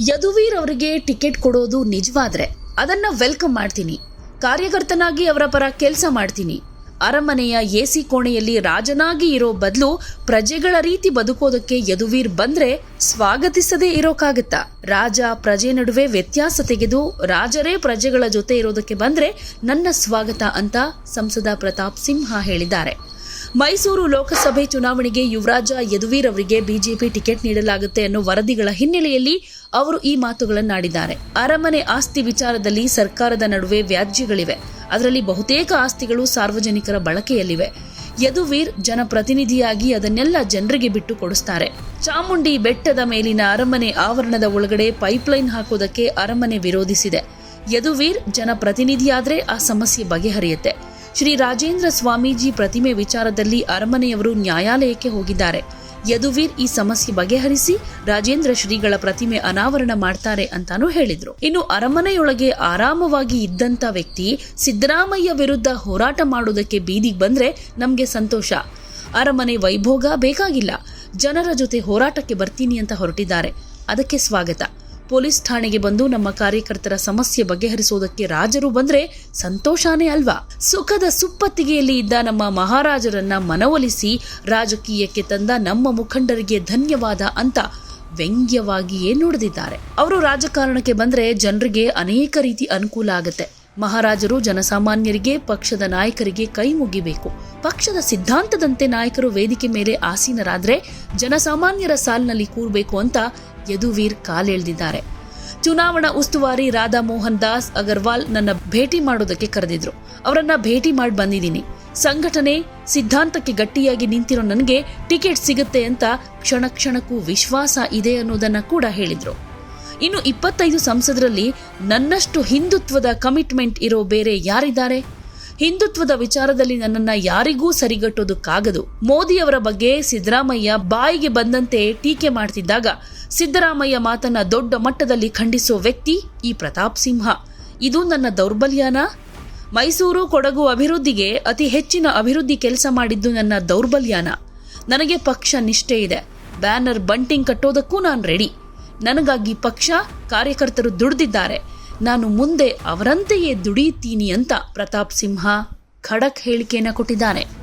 ಯದುವೀರ್ ಅವರಿಗೆ ಟಿಕೆಟ್ ಕೊಡೋದು ನಿಜವಾದ್ರೆ ಅದನ್ನ ವೆಲ್ಕಮ್ ಮಾಡ್ತೀನಿ. ಕಾರ್ಯಕರ್ತನಾಗಿ ಅವರ ಪರ ಕೆಲಸ ಮಾಡ್ತೀನಿ. ಅರಮನೆಯ ಎಸಿ ಕೋಣೆಯಲ್ಲಿ ರಾಜನಾಗಿ ಇರೋ ಬದಲು ಪ್ರಜೆಗಳ ರೀತಿ ಬದುಕೋದಕ್ಕೆ ಯದುವೀರ್ ಬಂದ್ರೆ ಸ್ವಾಗತಿಸದೇ ಇರೋಕ್ಕಾಗತ್ತಾ ರಾಜ ಪ್ರಜೆ ನಡುವೆ ವ್ಯತ್ಯಾಸ ತೆಗೆದು ರಾಜರೇ ಪ್ರಜೆಗಳ ಜೊತೆ ಇರೋದಕ್ಕೆ ಬಂದ್ರೆ ನನ್ನ ಸ್ವಾಗತ ಅಂತ ಸಂಸದ ಪ್ರತಾಪ್ ಸಿಂಹ ಹೇಳಿದ್ದಾರೆ. ಮೈಸೂರು ಲೋಕಸಭೆ ಚುನಾವಣೆಗೆ ಯುವರಾಜ ಯದುವೀರ್ ಅವರಿಗೆ ಬಿಜೆಪಿ ಟಿಕೆಟ್ ನೀಡಲಾಗುತ್ತೆ ಅನ್ನೋ ವರದಿಗಳ ಹಿನ್ನೆಲೆಯಲ್ಲಿ ಅವರು ಈ ಮಾತುಗಳನ್ನಾಡಿದ್ದಾರೆ. ಅರಮನೆ ಆಸ್ತಿ ವಿಚಾರದಲ್ಲಿ ಸರ್ಕಾರದ ನಡುವೆ ವ್ಯಾಜ್ಯಗಳಿವೆ. ಅದರಲ್ಲಿ ಬಹುತೇಕ ಆಸ್ತಿಗಳು ಸಾರ್ವಜನಿಕರ ಬಳಕೆಯಲ್ಲಿವೆ. ಯದುವೀರ್ ಜನಪ್ರತಿನಿಧಿಯಾಗಿ ಅದನ್ನೆಲ್ಲ ಜನರಿಗೆ ಬಿಟ್ಟು ಕೊಡಿಸ್ತಾರೆ. ಚಾಮುಂಡಿ ಬೆಟ್ಟದ ಮೇಲಿನ ಅರಮನೆ ಆವರಣದ ಒಳಗಡೆ ಪೈಪ್ಲೈನ್ ಹಾಕೋದಕ್ಕೆ ಅರಮನೆ ವಿರೋಧಿಸಿದೆ. ಯದುವೀರ್ ಜನಪ್ರತಿನಿಧಿಯಾದರೆ ಆ ಸಮಸ್ಯೆ ಬಗೆಹರಿಯುತ್ತೆ. ಶ್ರೀ ರಾಜೇಂದ್ರ ಸ್ವಾಮೀಜಿ ಪ್ರತಿಮೆ ವಿಚಾರದಲ್ಲಿ ಅರಮನೆಯವರು ನ್ಯಾಯಾಲಯಕ್ಕೆ ಹೋಗಿದ್ದಾರೆ. ಯದುವೀರ್ ಈ ಸಮಸ್ಯೆ ಬಗೆಹರಿಸಿ ರಾಜೇಂದ್ರ ಶ್ರೀಗಳ ಪ್ರತಿಮೆ ಅನಾವರಣ ಮಾಡ್ತಾರೆ ಅಂತಾನೂ ಹೇಳಿದ್ರು. ಇನ್ನು ಅರಮನೆಯೊಳಗೆ ಆರಾಮವಾಗಿ ಇದ್ದಂತ ವ್ಯಕ್ತಿ ಸಿದ್ದರಾಮಯ್ಯ ವಿರುದ್ಧ ಹೋರಾಟ ಮಾಡೋದಕ್ಕೆ ಬೀದಿಗೆ ಬಂದ್ರೆ ನಮ್ಗೆ ಸಂತೋಷ. ಅರಮನೆ ವೈಭೋಗ ಬೇಕಾಗಿಲ್ಲ. ಜನರ ಜೊತೆ ಹೋರಾಟಕ್ಕೆ ಬರ್ತೀನಿ ಅಂತ ಹೊರಟಿದ್ದಾರೆ. ಅದಕ್ಕೆ ಸ್ವಾಗತ. ಪೊಲೀಸ್ ಠಾಣೆಗೆ ಬಂದು ನಮ್ಮ ಕಾರ್ಯಕರ್ತರ ಸಮಸ್ಯೆ ಬಗೆಹರಿಸುವುದಕ್ಕೆ ರಾಜರು ಬಂದ್ರೆ ಸಂತೋಷಾನೇ ಅಲ್ವಾ? ಸುಖದ ಸುಪ್ಪತ್ತಿಗೆಯಲ್ಲಿ ಇದ್ದ ನಮ್ಮ ಮಹಾರಾಜರನ್ನ ಮನವೊಲಿಸಿ ರಾಜಕೀಯಕ್ಕೆ ತಂದ ನಮ್ಮ ಮುಖಂಡರಿಗೆ ಧನ್ಯವಾದ ಅಂತ ವ್ಯಂಗ್ಯವಾಗಿಯೇ ನುಡಿದಿದ್ದಾರೆ. ಅವರು ರಾಜಕಾರಣಕ್ಕೆ ಬಂದ್ರೆ ಜನರಿಗೆ ಅನೇಕ ರೀತಿ ಅನುಕೂಲ ಆಗುತ್ತೆ. ಮಹಾರಾಜರು ಜನಸಾಮಾನ್ಯರಿಗೆ, ಪಕ್ಷದ ನಾಯಕರಿಗೆ ಕೈ ಮುಗಿಬೇಕು. ಪಕ್ಷದ ಸಿದ್ಧಾಂತದಂತೆ ನಾಯಕರು ವೇದಿಕೆ ಮೇಲೆ ಆಸೀನರಾದ್ರೆ ಜನಸಾಮಾನ್ಯರ ಸಾಲಿನಲ್ಲಿ ಕೂರ್ಬೇಕು ಅಂತ ಯದುವೀರ್ ಕಾಲೆಳೆದಿದ್ದಾರೆ ಚುನಾವಣಾ ಉಸ್ತುವಾರಿ ರಾಧಾ ಮೋಹನ್ ದಾಸ್ ಅಗರ್ವಾಲ್ ನನ್ನ ಭೇಟಿ ಮಾಡೋದಕ್ಕೆ ಕರೆದಿದ್ರು. ಅವರನ್ನ ಭೇಟಿ ಮಾಡಿ ಬಂದಿದ್ದೀನಿ. ಸಂಘಟನೆ ಸಿದ್ಧಾಂತಕ್ಕೆ ಗಟ್ಟಿಯಾಗಿ ನಿಂತಿರೋ ನನಗೆ ಟಿಕೆಟ್ ಸಿಗುತ್ತೆ ಅಂತ ಕ್ಷಣ ಕ್ಷಣಕ್ಕೂ ವಿಶ್ವಾಸ ಇದೆ ಅನ್ನೋದನ್ನ ಕೂಡ ಹೇಳಿದ್ರು. ಇನ್ನು ಇಪ್ಪತ್ತೈದು ಸಂಸದರಲ್ಲಿ ನನ್ನಷ್ಟು ಹಿಂದುತ್ವದ ಕಮಿಟ್ಮೆಂಟ್ ಇರೋ ಬೇರೆ ಯಾರಿದ್ದಾರೆ? ಹಿಂದುತ್ವದ ವಿಚಾರದಲ್ಲಿ ನನ್ನನ್ನ ಯಾರಿಗೂ ಸರಿಗಟ್ಟೋದಕ್ಕಾಗದು. ಮೋದಿಯವರ ಬಗ್ಗೆ ಸಿದ್ದರಾಮಯ್ಯ ಬಾಯಿಗೆ ಬಂದಂತೆ ಟೀಕೆ ಮಾಡ್ತಿದ್ದಾಗ ಸಿದ್ದರಾಮಯ್ಯ ಮಾತನ್ನ ದೊಡ್ಡ ಮಟ್ಟದಲ್ಲಿ ಖಂಡಿಸೋ ವ್ಯಕ್ತಿ ಈ ಪ್ರತಾಪ್ ಸಿಂಹ. ಇದು ನನ್ನ ದೌರ್ಬಲ್ಯನ? ಮೈಸೂರು ಕೊಡಗು ಅಭಿವೃದ್ಧಿಗೆ ಅತಿ ಹೆಚ್ಚಿನ ಅಭಿವೃದ್ಧಿ ಕೆಲಸ ಮಾಡಿದ್ದು ನನ್ನ ದೌರ್ಬಲ್ಯನ? ನನಗೆ ಪಕ್ಷ ನಿಷ್ಠೆ ಇದೆ. ಬ್ಯಾನರ್ ಬಂಟಿಂಗ್ ಕಟ್ಟೋದಕ್ಕೂ ನಾನು ರೆಡಿ. ನನಗಾಗಿ ಪಕ್ಷ ಕಾರ್ಯಕರ್ತರು ದುಡಿದಿದ್ದಾರೆ. ನಾನು ಮುಂದೆ ಅವರಂತೆಯೇ ದುಡಿಯುತ್ತೀನಿ ಅಂತ ಪ್ರತಾಪ್ ಸಿಂಹ ಖಡಕ್ ಹೇಳಿಕೆಯನ್ನು ಕೊಟ್ಟಿದ್ದಾರೆ